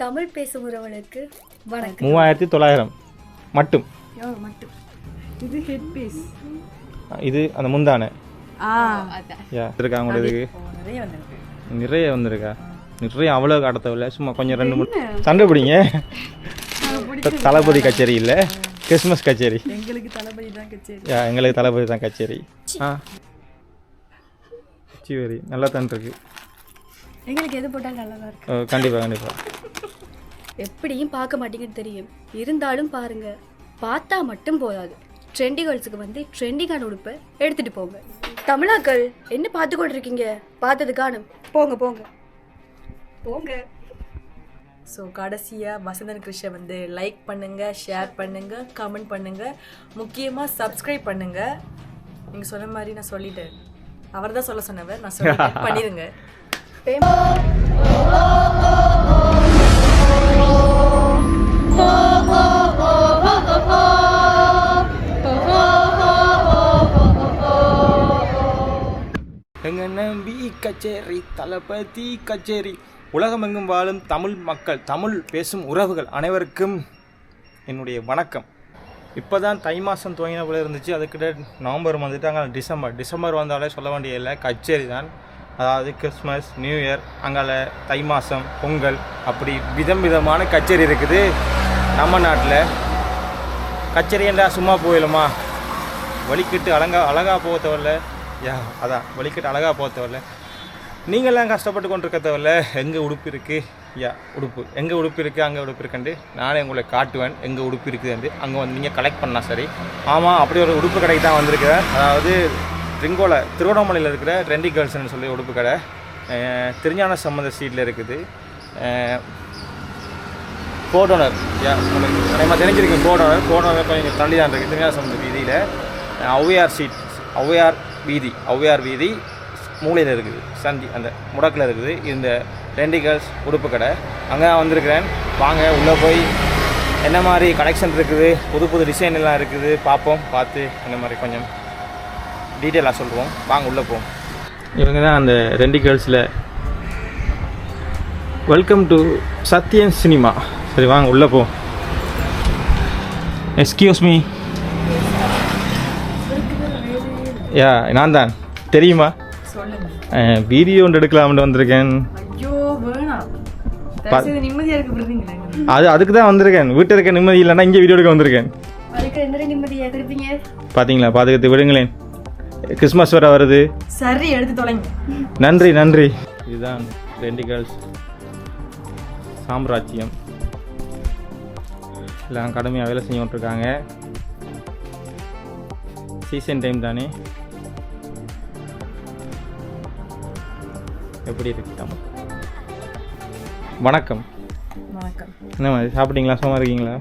தமிழ் பேசும் உறவுகளுக்கு வணக்கம். மூவாயிரத்தி தொள்ளாயிரம். மட்டும். மட்டும். இது ஹெட் பீஸ் இது அந்த முந்தானை. ஆ. யா இருக்கா உங்களுக்கு நிறைய வந்திருக்கு. நிறைய வந்திருக்கா? நிறைய அவ்வளோ கடத்தவில்லை. சும்மா கொஞ்சம் ரெண்டு மூணு. சண்டை பிடிங்க. இப்ப தளபதி கச்சேரி இல்லை. கிறிஸ்மஸ் கச்சேரி. எங்களுக்கு தளபதி தான் கச்சேரி. யா எங்களுக்கு தளபதி தான் கச்சேரி. ஆ. சிவரி நல்லா தான் இருக்கு. எங்களுக்கு எது போட்டால் நல்லதா இருக்கு. ஓ, கண்டிப்பா கண்டிப்பா. எப்படியும் பார்க்க மாட்டீங்கன்னு தெரியும். இருந்தாலும் பாருங்க பார்த்தா மட்டும் போதாது. ட்ரெண்டி கேர்ள்ஸுக்கு வந்து ட்ரெண்டிங்கான உடுப்பை எடுத்துட்டு போங்க. தமிழாக்கள் என்ன பார்த்து கொண்டு இருக்கீங்க பார்த்தது காணும். போங்க போங்க. போங்க. ஸோ கடைசியாக வசந்தன் கிருஷ்ண வந்து லைக் பண்ணுங்க ஷேர் பண்ணுங்க கமெண்ட் பண்ணுங்க. முக்கியமாக சப்ஸ்கிரைப் பண்ணுங்க. நீங்கள் சொன்ன மாதிரி நான் சொல்லிட்டேன். அவர் தான் சொல்ல சொன்னவர். நான் சொல்லிட்டேன். பண்ணிடுங்க எங்க நம்பி கச்சேரி தளபதி கச்சேரி. உலகமெங்கும் வாழும் தமிழ் மக்கள் தமிழ் பேசும் உறவுகள் அனைவருக்கும் என்னுடைய வணக்கம். இப்போ தான் தை மாதம் துவங்கின போல இருந்துச்சு. அதுக்கிட்ட நவம்பர் வந்துட்டாங்க. டிசம்பர். டிசம்பர் வந்தாலே சொல்ல வேண்டிய இல்லை. கச்சேரி தான். அதாவது கிறிஸ்மஸ் நியூ இயர் அங்கால தை மாதம் பொங்கல் அப்படி விதம் விதமான கச்சேரி இருக்குது. நம்ம நாட்டில் கச்சேரி என்றால் சும்மா போயிடுமா வலிக்கிட்டு அழகா அழகாக போக தேவையில்ல. யா அதான் வலிக்கிட்டு அழகாக போக தேவையில்ல. நீங்களாம் கஷ்டப்பட்டு கொண்டு இருக்க தேவையில்ல. எங்கே உடுப்பு இருக்குது யா உடுப்பு. எங்கே உடுப்பு இருக்குது அங்கே உடுப்பு இருக்குன்ட்டு நானே உங்களை காட்டுவேன். எங்கே உடுப்பு இருக்குதுன்ட்டு. அங்கே வந்து நீங்கள் கலெக்ட் பண்ணால் சரி. ஆமாம் அப்படி ஒரு உடுப்பு கடைக்கு தான் வந்திருக்கிறேன். அதாவது ரிங்கோல திருவண்ணாமலையில் இருக்கிற ட்ரெண்டி கேர்ள்ஸ்னு சொல்லி உடுப்பு கடை. திருஞான சம்மந்த ஸ்ட்ரீட்டில் இருக்குது. கோடோனர் நம்ம தெரிஞ்சிருக்கீங்க கோடோனர் கோடோனர் கொஞ்சம் தள்ளி தான் இருக்குது திருஞான சம்மந்த வீதியில். ஔவையார் ஸ்ட்ரீட் ஔவையார் வீதி ஔவையார் வீதி மூலையில் இருக்குது. சந்தி அந்த முடக்கில் இருக்குது. இந்த ரெண்டி கேர்ள்ஸ் உடுப்பு கடை. அங்கே தான் வந்திருக்கிறேன். வாங்க உள்ளே போய் என்ன மாதிரி கலெக்ஷன் இருக்குது? புது புது டிசைன் எல்லாம் இருக்குது. பார்ப்போம் பார்த்து இந்த மாதிரி கொஞ்சம் டீட்டெயிலாக சொல்லுவோம். வாங்க உள்ளே போவோம். இவங்க தான் அந்த ரெண்டி கேர்ள்ஸில். வெல்கம் டு சத்யன் சினிமா சரி வாங்க உள்ளே போ எஸ்கியூஸ் மீ யா நான் தான். தெரியுமா? சொல்லுங்க. வீடியோ ஒன்று எடுக்கலாம்னு வந்திருக்கேன். அது அதுக்கு தான் வந்திருக்கேன். வீட்டில் இருக்க நிம்மதி இல்லைன்னா இங்கே வீடியோ எடுக்க வந்திருக்கேன். பார்த்தீங்களா பாதுகாத்து விடுங்களேன். கிறிஸ்மஸ் வர வருது. சரி எடுத்து தொலைங்க. நன்றி நன்றி. இதுதான் ரெண்டு கேர்ள்ஸ் சாம்ராஜ்யம். எல்லாம் கடுமையாக வேலை செஞ்சு கொண்டிருக்காங்க. சீசன் டைம் தானே? எப்படி இருக்கு தமிழ் வணக்கம். வணக்கம். என்ன மாதிரி சாப்பிட்டீங்களா? சும்மா இருக்கீங்களா?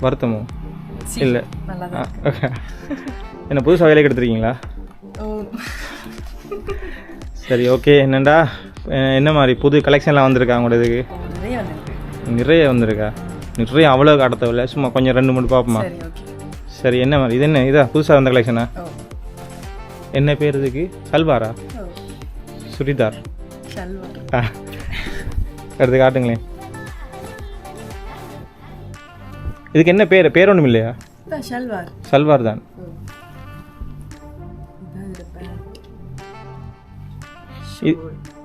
வருத்தமோ? இல்லை. என்ன புதுசாக வேலைக்கு எடுத்துருக்கீங்களா? சரி ஓகே என்னண்டா? என்ன மாதிரி புது கலெக்ஷன்லாம் வந்திருக்கா உங்களோட இதுக்கு? நிறைய வந்திருக்கு. நிறைய அவ்வளோ காட்டத்தவில்ல சும்மா கொஞ்சம் ரெண்டு மூணு பார்ப்போமா? சரி என்ன மாதிரி? இது என்ன? இதா புதுசாக வந்த கலெக்ஷனா என்ன பேர் இதுக்கு? சல்வாரா? சுடிதார். எடுத்து காட்டுங்களேன். இதுக்கு என்ன பேர்? பேர் ஒன்றும் இல்லையா ஷல்வார் சல்வார் தான்.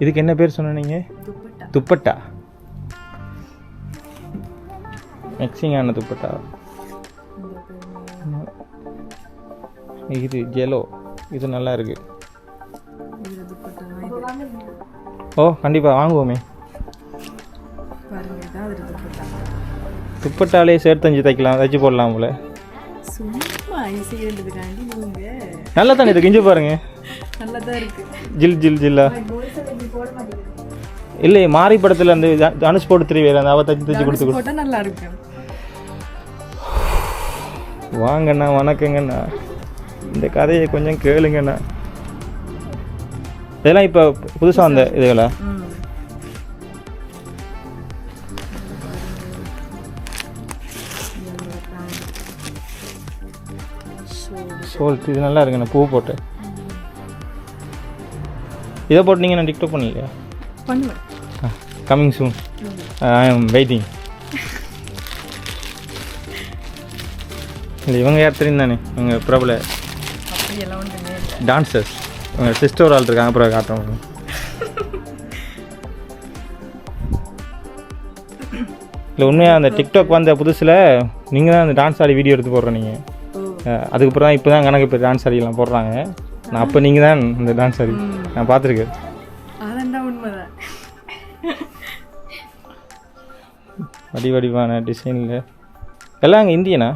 இதுக்கு என்ன பேர் சொன்ன நீங்கள் துப்பட்டா. மிக்சிங்கான துப்பட்டா. இது ஜெலோ. இது நல்லா இருக்கு. ஓ கண்டிப்பாக வாங்குவோமே. துப்பட்டாலே சேர்த்தஞ்சு தைக்கலாம் தைச்சு போடலாம் போல. நல்லா தானே இது கிஞ்சு பாருங்க நல்லா தான் இருக்கு ஜில் ஜில் ஜில்லா. இல்லை மாரி படத்தில் அந்த தனுஷ் போட்டு திரி வேறு அந்த அவ தைச்சு தைச்சு கொடுத்து நல்லா இருக்கு. வாங்கண்ணா வணக்கங்கண்ணா. இந்த கதையை கொஞ்சம் கேளுங்கண்ணா. இதெல்லாம் இப்போ புதுசாக வந்த இதுகளா? சோல்ட் இது நல்லா இருக்குண்ணா பூ போட்டு. இதை போட்டு நீங்கள் நான் டிக்டாக் பண்ணலையா? பண்ணுவேன். Coming soon I am waiting இல்லை இவங்க யார் தெரியும் தானே? இவங்க பிரபல டான்சர்ஸ் இவங்க சிஸ்டர் ஒரு ஆள் இருக்காங்க அப்புறம் காட்டுறோம் இல்லை உண்மையாக அந்த டிக்டாக் வந்த புதுசில் நீங்கள் தான் அந்த டான்ஸ் ஆடி வீடியோ எடுத்து போடுற நீங்கள் அதுக்கப்புறம் தான் இப்போ தான் கணக்கு இப்போ டான்ஸ் ஆடிலாம் போடுறாங்க. நான் அப்போ நீங்கள் தான் இந்த டான்ஸ் ஆடி. நான் பார்த்துருக்கேன். அதெல்லாம் உண்மைதான். வடி வடிவான டிசைனில் எல்லாம் அங்கே இந்தியனா?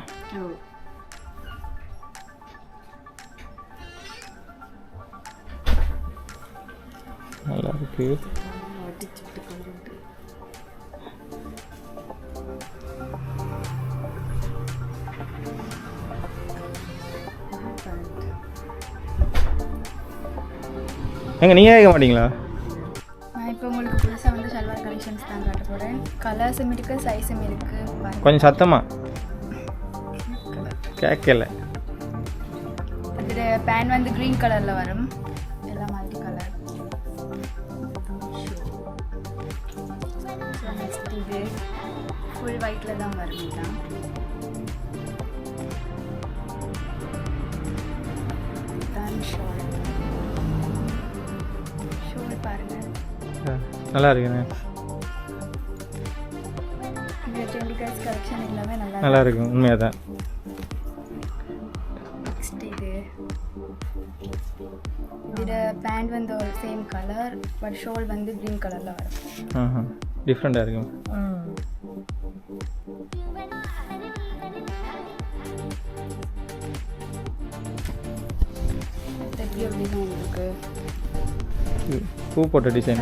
நல்லா இருக்கு. நீங்கள் கேட்க மாட்டீங்களா? நான் இப்போ உங்களுக்கு புதுசாக வந்து சல்வார் கலெக்ஷன்ஸ் தான் காட்ட போகிறேன் கலர்ஸும் இருக்குது சைஸும் இருக்குது கொஞ்சம் சத்தமா? கேட்கல. அதில் பேன் வந்து க்ரீன் கலரில் வரும். எல்லாம் மல்டி கலர் இது ஃபுல் ஒயிட்டில் தான் வரும். இதுதான் பாருங்கள் நல்லா எல்லாமே நல்லா இருக்கும் உண்மையாக தான் நெக்ஸ்ட் இது. இதோட பேண்ட் வந்து ஒரு சேம் கலர் பட் ஷோல் வந்து க்ரீன் கலரில் வரும். டிஃப்ரெண்ட்டாக இருக்கும். எப்படி இது பூ போட்ட டிசைன்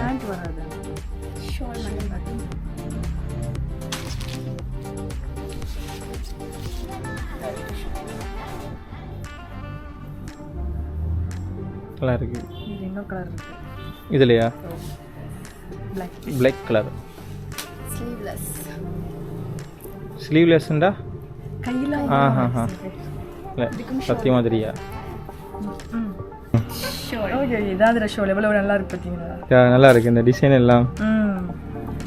நல்லா இருக்கு. இது இன்னொரு கலர் இருக்கு? இதுலையா? பிளாக் கலர் ஸ்லீவ்லெஸ் ஸ்லீவ்லெஸ்ண்டா கையில் ஆஹா ஹா இல்லை சத்தியமாக தெரியா? ஷோல் ஓகே ஷோல் எவ்வளோ நல்லா இருக்கு பார்த்தீங்களா? யா, நல்லா இருக்கு. இந்த டிசைன் எல்லாம்.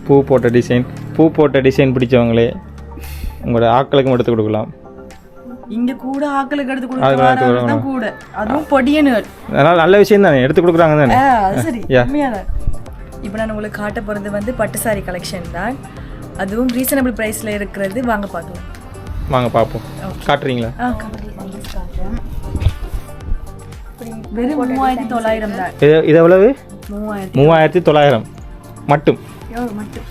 பூ போட்ட டிசைன் பூ போட்ட டிசைன் பிடிச்சவங்களே உங்களோட ஆட்களுக்கும் எடுத்து கொடுக்கலாம். இங்க கூட ஆக்களுக்கு எடுத்து ஆட்களுக்கு எடுத்து கொடுத்து தான் கூட. அதுவும் பொடியனு. அதனால் நல்ல விஷயம் தானே. எடுத்து கொடுக்குறாங்க தானே. சரி. உண்மையான. இப்போ நான் உங்களுக்கு காட்ட போகிறது வந்து பட்டு சாரி கலெக்ஷன் தான். அதுவும் ரீசனபிள் ப்ரைஸில் இருக்கிறது. வாங்க பார்க்கலாம். வாங்க பார்ப்போம். காட்டுறீங்களா? ஆ டிசைன்ஸ் வெறும் மூவாயிரத்தி தொள்ளாயிரம் தான். இது இது எவ்வளவு? மூவாயிரத்தி மூவாயிரத்தி தொள்ளாயிரம். மட்டும். மட்டும்.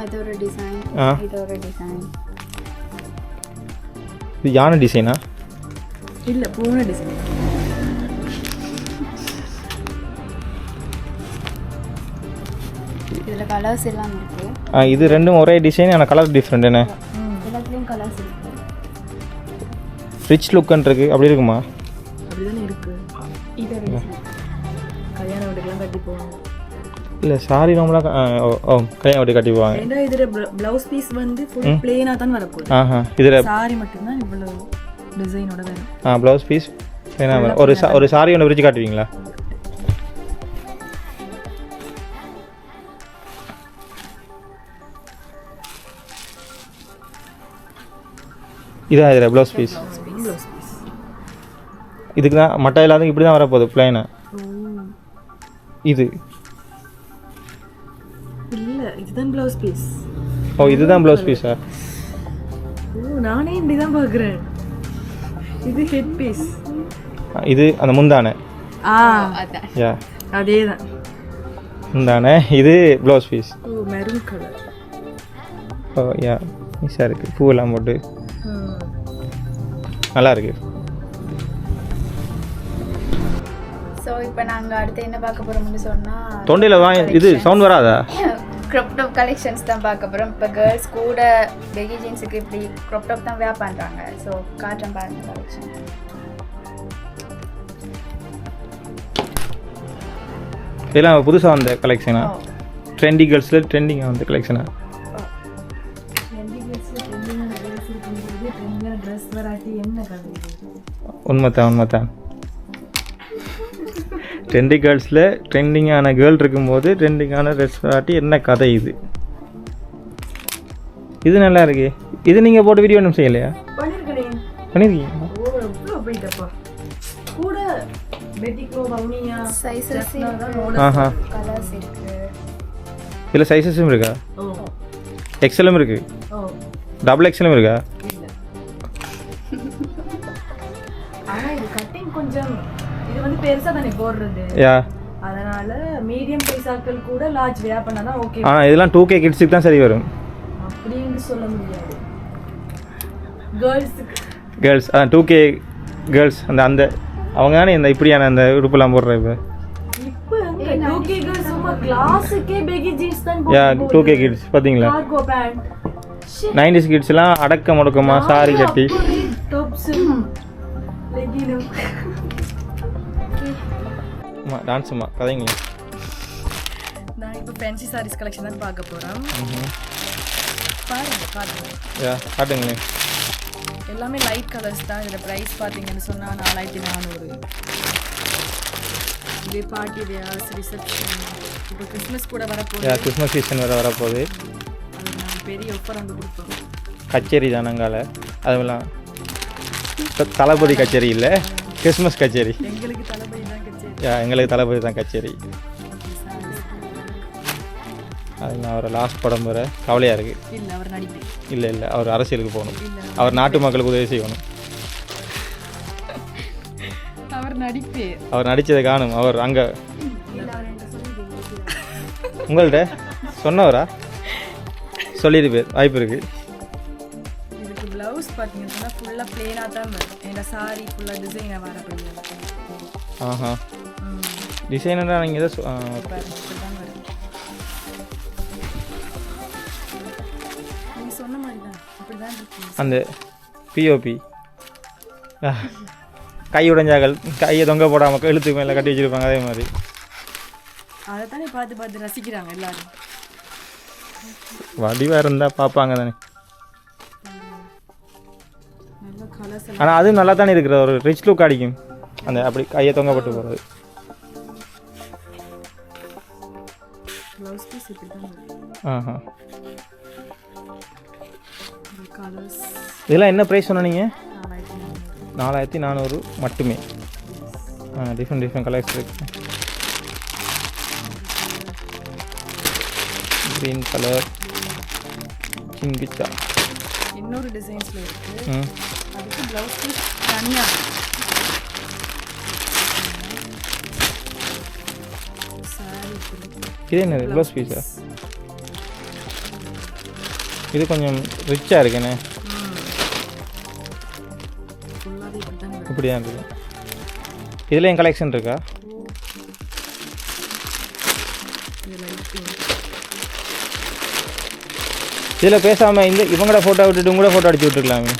அது ஒரு டிசைன் ஆ. இது ஒரு டிசைன் இது யானை டிசைனா இல்லை பூனை டிசைன் இதில் கலர்ஸ் எல்லாம் இருக்கு. ஆ இது ரெண்டும் ஒரே டிசைன் ஆனால் கலர் டிஃப்ரெண்ட் என்ன? ரிச் லுக்குன்னு இருக்கு. அப்படி இருக்குமா? இல்லை சாரி நம்மளாம் ஓ கையை அப்படி கட்டி போவாங்க. ஏன்னா இதில் ப்ளவுஸ் பீஸ் வந்து ஃபுல் பிளெயினாக தான் வரப்போகுது. ஆஹா இதில் சாரி மட்டும்தான் இவ்வளோ டிசைனோட வேணும். ஆ ப்ளவுஸ் பீஸ் வேணா ஒரு சா ஒரு சாரி ஒன்று பிரித்து காட்டுவீங்களா? இதான் இதில் ப்ளவுஸ் பீஸ் இதுக்கு தான் மட்டை இல்லாத இப்படி தான் வரப்போகுது பிளைனா இது. இல்லை இதுதான் ப்ளவுஸ் பீஸ் ஓ இதுதான் ப்ளவுஸ் பீஸா ஓ நானே இப்படி தான் பார்க்குறேன். இது ஹெட் பீஸ் இது அந்த முந்தானை. ஆ யா. அதே தான் முந்தானை இது blouse piece oh maroon colour oh ya. ஈஸியாக இருக்குது பூவெல்லாம் போட்டு. நல்லா இருக்கு. இப்போ நாங்கள் அடுத்து என்ன பார்க்க போகிறோம்னு சொன்னால் தொண்டையில் வாங்கி இது சவுண்ட் வராதா? க்ரொப் டாப் கலெக்ஷன்ஸ் தான் பார்க்க போகிறோம் இப்போ கேர்ள்ஸ் கூட பெகி ஜீன்ஸுக்கு இப்படி க்ரொப் டாப் தான் வேர் பண்ணுறாங்க ஸோ காட்டுறேன் பாருங்க கலெக்ஷன் இதெல்லாம் புதுசாக வந்த கலெக்ஷனா ட்ரெண்டி கேர்ள்ஸில் ட்ரெண்டிங்காக வந்த கலெக்ஷனா உண்மைத்தான் உண்மைத்தான் ட்ரெண்டி கேர்ள்ஸில் ட்ரெண்டிங்கான கேர்ள் இருக்கும்போது ட்ரெண்டிங்கான ட்ரெஸ் காட்டி என்ன கதை இது? இது நல்லா இருக்கு. இது நீங்கள் போட்ட வீடியோ ஒன்றும் செய்யலையா? பண்ணிருக்கேன். பண்ணியிருக்கீங்க ஓ எவ்வளோ போயிட்டப்பா கூட பெட்டிக்கோ வவுனியா சைஸஸ் ஆஹா. கலர்ஸ் இருக்கு. இதில் சைஸஸும் இருக்கா? ஓ எக்ஸலும் இருக்கு. ஓ டபுள் எக்ஸலும் இருக்கா? பெருசா தானே போடுறது. யா. அதனால மீடியம் ஆட்கள் கூட லார்ஜ் வேர் பண்ணாதான் ஓகே ஆனால் இதெல்லாம் டூ கே கிட்ஸுக்கு தான் சரி வரும். அப்படின்னு சொல்ல முடியாது. கேர்ள்ஸுக்கு கேர்ள்ஸ் ஆ டூ கே கேர்ள்ஸ் அந்த அந்த அவங்க தானே இந்த இப்படியான அந்த உடுப்பெல்லாம் போடுற இப்போ? இப்போ டூ கே கேர்ள்ஸ் சும்மா கிளாஸுக்கே பெகி ஜீன்ஸ் தான் யா டூ கே கிட்ஸ் பார்த்தீங்களா கார்கோ பேண்ட் கிட்ஸ்லாம் அடக்க முடக்கமாக சாரி கட்டி. டாப்ஸ் லெகினும் ஆமாம் டான்ஸுமா கதைங்களே நான் இப்போ ஃபேன்சி சாரீஸ் கலெக்ஷன் தான் பார்க்க போறோம். பாருங்க பாருங்க. காட்டுங்களேன் எல்லாமே லைட் கலர்ஸ் தான். இதில் ப்ரைஸ் பார்த்தீங்கன்னு சொன்னால் நாலாயிரத்தி நானூறு. இதே பார்ட்டி வேர்ஸ் ரிசப்ஷன் இப்போ கிறிஸ்மஸ் கூட வரப்போகுது. கிறிஸ்மஸ் சீசன் வேறு வரப்போகுது. பெரிய ஒஃபர் வந்து கொடுப்போம். கச்சேரி தானங்கால அதுவெல்லாம் தளபதி கச்சேரி இல்லை கிறிஸ்மஸ் கச்சேரி. எங்களுக்கு எங்களுக்கு தளபதி தான் கச்சேரி. அது நான் அவரை லாஸ்ட் படம் வர கவலையாக இருக்குது இல்லை அவர் நடிப்பு. இல்லை இல்லை அவர் அரசியலுக்கு போகணும். அவர் நாட்டு மக்களுக்கு உதவி செய்யணும். அவர் நடிப்பு. அவர் நடித்ததை காணும். அவர் அங்கே. உங்கள்கிட்ட சொன்னவரா? சொல்லியிருப்பார் வாய்ப்பு இருக்குது இதுக்கு ப்ளவுஸ் பார்த்தீங்கன்னு ஃபுல்லாக பிளேனாக தான் வரும். சாரி ஃபுல்லாக டிசைனாக வர ஆஹா. டிசைனராக நீங்கள் தான் அந்த பிஓபி கை உடைஞ்சாக்கள் கையை தொங்க போடாமல் இழுத்துக்கு மேலே கட்டி வச்சிருப்பாங்க அதே மாதிரி. அதை தானே பார்த்து பார்த்து ரசிக்கிறாங்க எல்லாரும். வடிவாக இருந்தால் பார்ப்பாங்க தானே. ஆனால் அதுவும் நல்லா தானே இருக்கிற ஒரு ரிச் லுக் அடிக்கும். அந்த அப்படி கையை தொங்கப்பட்டு போகிறது ப்ளவுஸ் பீஸ் இப்படி தான் வரும் ஆஹா கலர்ஸ் இதெல்லாம் என்ன ப்ரைஸ் சொன்ன நீங்கள் நாலாயிரத்தி நானூறு மட்டுமே. ஆ டிஃப்ரெண்ட் டிஃப்ரெண்ட் கலர்ஸ் இருக்கு. க்ரீன் கலர் சிங்கிச்சா இன்னொரு டிசைன்ஸில் இருக்கு. ம். அதுக்கு ப்ளவுஸ் பீஸ் தனியாக இது என்ன ப்ளவுஸ் பீஸா இது கொஞ்சம் ரிச்சாக இருக்குண்ணே ஃபுல்லாகவே இப்படி தான் இருக்குது. இதில் என் கலெக்ஷன் இருக்கா? இதில் பேசாமல் இந்த இவங்களோட ஃபோட்டோ விட்டுட்டு உங்களோட ஃபோட்டோ அடிச்சு விட்டுருக்கலாமே.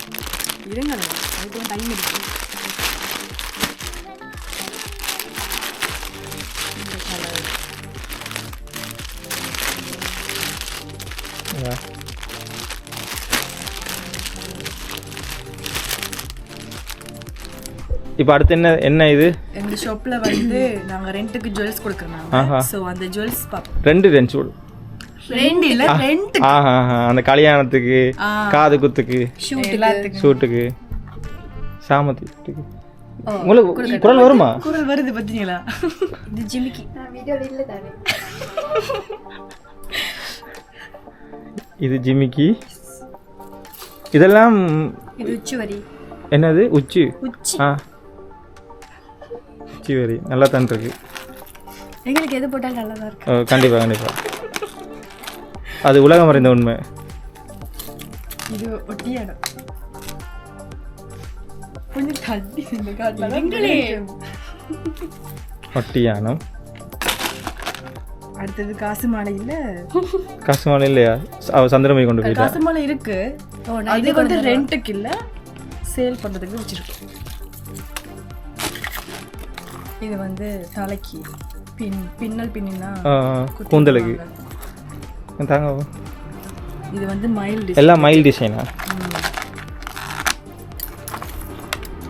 இப்போ அடுத்து என்ன என்ன இது? எங்க ஷாப்ல வந்து நாங்க ரெண்ட்டுக்கு ஜுவல்ஸ் ஆஹா. கொடுக்குறோம் ஸோ அந்த ஜுவல்ஸ் ரெண்டு ரெண்டு ரெண்டு இல்ல ரெண்ட் ஆஹா ஆஹா. அந்த கல்யாணத்துக்கு. காது குத்துக்கு ஷூட் எல்லாத்துக்கும் சூட்டுக்கு சாமத்துக்கு. உங்களுக்கு குரல் வருமா? குரல் வருது பார்த்தீங்களா இது ஜிமிக்கி. நான் வீடியோவில் இல்லை தானே. இது ஜிமிக்கி. இதெல்லாம் இது உச்சி வரி. என்னது? உச்சி. உச்சி. ஆ. உச்சி வரி நல்லா தான் இருக்கு. எங்களுக்கு எது போட்டாலும் நல்லா தான் இருக்கு? ஓ, கண்டிப்பா கண்டிப்பா. அது உலகம் அறிந்த உண்மை. இது ஒட்டியாடம். கொஞ்சம் தள்ளி இந்த காட்டில் இருங்களே. ஒட்டியானம் அடுத்தது காசு மாலை இல்ல? காசு மாலை இல்லையா? அவ கொண்டு போயிட்டா. காசு மாலை இருக்கு. ஓ நான் அது வந்து ரெண்ட்டுக்கு இல்ல சேல் பண்றதுக்கு வச்சிருக்கோம். இது வந்து தலைக்கு பின் பின்னல் பின்னா கூந்தலுக்கு. தாங்க. இது வந்து மைல்டு எல்லாம் மைல் டிசைனா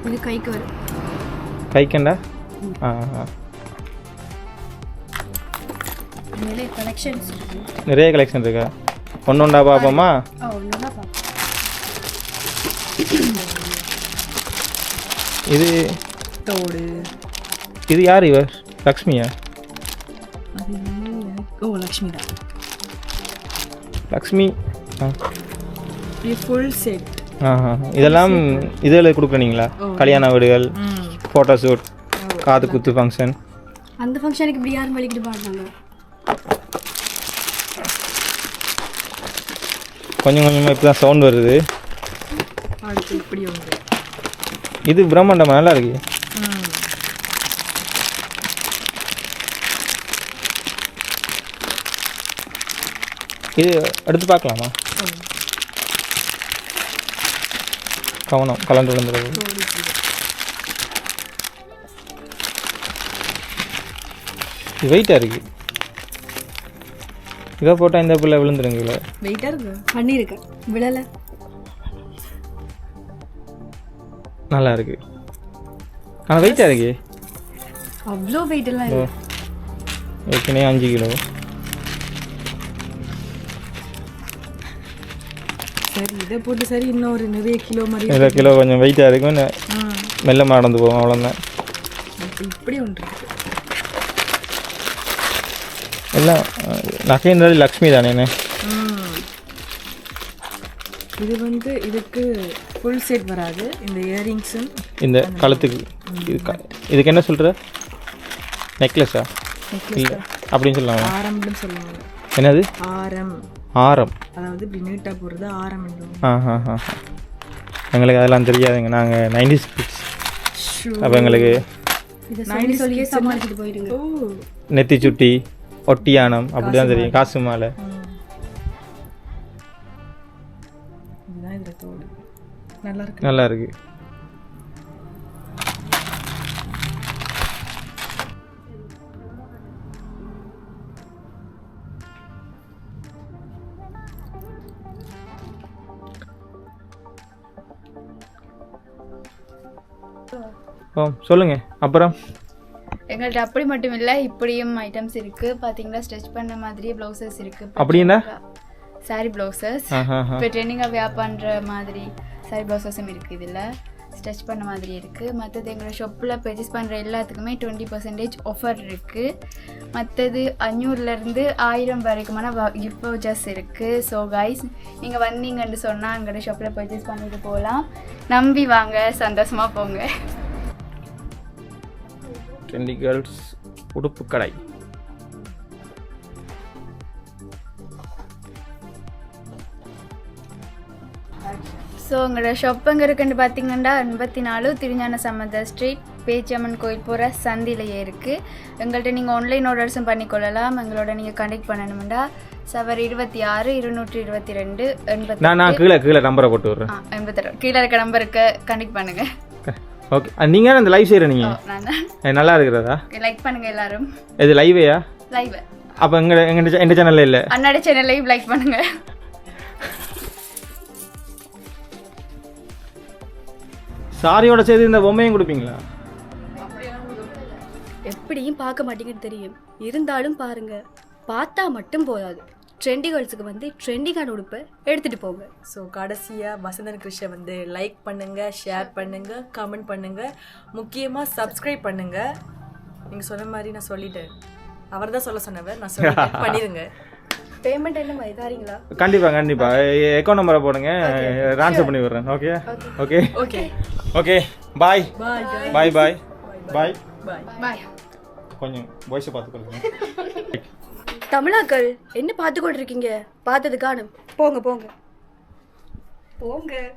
இது கைக்கு வரும். கைக்கண்டா? ஆ நிறைய கலெக்ஷன்ஸ் இருக்கு. நிறைய கலெக்ஷன் இருக்கா? நல்லா பார்ப்போம். இது தோடு. இது யார் இவர் லக்ஷ்மியா? ஓ லக்ஷ்மி தான். லக்ஷ்மி? ஃபுல் செட் இதெல்லாம் இதில் கொடுக்குறீங்களா? கல்யாண வீடுகள் ஃபோட்டோ ஷூட் காது குத்து ஃபங்க்ஷன் அந்த ஃபங்க்ஷனுக்கு இப்படி யாரும் வலிக்கிட்டு பாடுறாங்க கொஞ்சம் கொஞ்சமாக இப்போ தான் சவுண்ட் வருது. இது பிரம்மாண்டமாக நல்லா இருக்கு ம் இது எடுத்து பார்க்கலாமா? கவனம் கலந்து இப்படி. இது வெயிட்டாக இருக்கு. இதை போட்டால் இந்த பிள்ளை விழுந்துருங்களே வெயிட்டாக இருக்கு? பண்ணியிருக்கேன். விழலை. நல்லா இருக்கு. ஆனால் வெயிட்டாக இருக்கு. அவ்வளோ வெயிட் எல்லாம் ஏற்கனவே அஞ்சு கிலோ. இதை போட்டு சரி இன்னும் ஒரு நிறைய கிலோ மாதிரி இதில் கிலோ கொஞ்சம் வெயிட்டாக இருக்கும் மெல்ல நடந்து போகும் அவ்வளோதான் இப்படி ஒன்று எல்லாம் நகைன்றது லக்ஷ்மி ம். இது வந்து இதுக்கு ஃபுல் செட் வராது. இந்த இயரிங்ஸும் இந்த கழுத்துக்கு. இது இதுக்கு என்ன சொல்கிற நெக்லஸா அப்படின்னு சொல்லலாமா ஆரம்னு சொல்லுவாங்க. என்னது? ஆரம். ஆரம். அதாவது இப்படி நீட்டாக போடுறது ஆரம் என்றும் ஆ ஆ ஆ ஆ. எங்களுக்கு அதெல்லாம் தெரியாதுங்க. நாங்கள் நைன்டி கிட்ஸ் அப்போ எங்களுக்கு நெத்தி சுட்டி ஒட்டியானம் அப்படி தான் தெரியும். காசு மாலை. நல்லா இருக்கு. நல்லா இருக்கு. ஓ சொல்லுங்க அப்புறம்? எங்கள்கிட்ட அப்படி மட்டும் இல்லை இப்படியும் ஐட்டம்ஸ் இருக்கு. பாத்தீங்கன்னா ஸ்டிச் பண்ண மாதிரியே ப்ளவுசஸ் இருக்கு. அப்படின்னா? சாரி ப்ளவுசஸ். இப்போ ட்ரெண்டிங்காக வியா பண்ணுற மாதிரி சாரி ப்ளவுசஸும் இருக்குது இதில். ஸ்டிச் பண்ண மாதிரி இருக்குது மற்றது எங்களோட ஷாப்பில் பர்ச்சேஸ் பண்ணுற எல்லாத்துக்குமே டுவெண்ட்டி பர்சன்டேஜ் ஆஃபர் இருக்குது மற்றது அஞ்சூர்லேருந்து ஆயிரம் வரைக்குமான கிஃப்ட் வவுச்சர்ஸ் இருக்குது ஸோ கைஸ் நீங்கள் வந்தீங்கன்னு சொன்னால் எங்களோட ஷாப்பில் பர்ச்சேஸ் பண்ணிட்டு போகலாம் நம்பி வாங்க சந்தோஷமாக போங்க. ட்ரெண்டி கேர்ள்ஸ் உடுப்பு கடை. ஸோ உங்களோட ஷாப் எங்கே இருக்குன்னு பார்த்தீங்கன்னா எண்பத்தி நாலு திருஞான சம்பந்த ஸ்ட்ரீட் பேச்சியம்மன் கோயில் போகிற சந்திலேயே இருக்குது எங்கள்கிட்ட நீங்கள் ஆன்லைன் ஆர்டர்ஸும் பண்ணிக்கொள்ளலாம். எங்களோட நீங்கள் கனெக்ட் பண்ணணும்டா. சவர் இருபத்தி ஆறு இருநூற்றி இருபத்தி ரெண்டு எண்பத்தி நான் கீழே கீழே நம்பரை போட்டு விட்றேன். எண்பத்தி கீழே இருக்க நம்பருக்கு கனெக்ட் பண்ணுங்கள் ஓகே நீங்கள் அந்த லைவ் செய்கிற நீங்கள் நல்லா இருக்கிறதா? லைக் பண்ணுங்கள் எல்லாரும். இது லைவேயா லைவ் அப்போ எங்கள் எங்கள் எங்கள் சேனலில் இல்லை? அன்னாடி சேனல் லைவ் லைக் பண்ணுங்கள் சாரியோட சேர்த்து இந்த பொம்மையும் கொடுப்பீங்களா? எப்படியும் பார்க்க மாட்டீங்கன்னு தெரியும். இருந்தாலும் பாருங்க பார்த்தா மட்டும் போதாது. ட்ரெண்டி கேர்ள்ஸுக்கு வந்து ட்ரெண்டிங்கான உடுப்பை எடுத்துட்டு போங்க ஸோ கடைசியாக வசந்தன் கிருஷ்ண வந்து லைக் பண்ணுங்க ஷேர் பண்ணுங்க கமெண்ட் பண்ணுங்க முக்கியமாக சப்ஸ்கிரைப் பண்ணுங்க நீங்கள் சொன்ன மாதிரி நான் சொல்லிட்டேன் அவர் தான் சொல்ல சொன்னவர் நான் சொல்லிட்டேன் பண்ணிடுங்க பேமெண்ட் என்ன மாதிரி தாரீங்களா கண்டிப்பாக கண்டிப்பாக அக்கௌண்ட் நம்பரை போடுங்க ட்ரான்ஸ்ஃபர் பண்ணி விடுறேன் okay okay okay okay bye bye bye bye bye bye bye கொஞ்சம் வாய்ஸை பார்த்துக்கொள்ளுங்க தமிழாக்கள் என்ன பார்த்து கொண்டிருக்கீங்க? பார்த்தது காணும். போங்க போங்க. போங்க.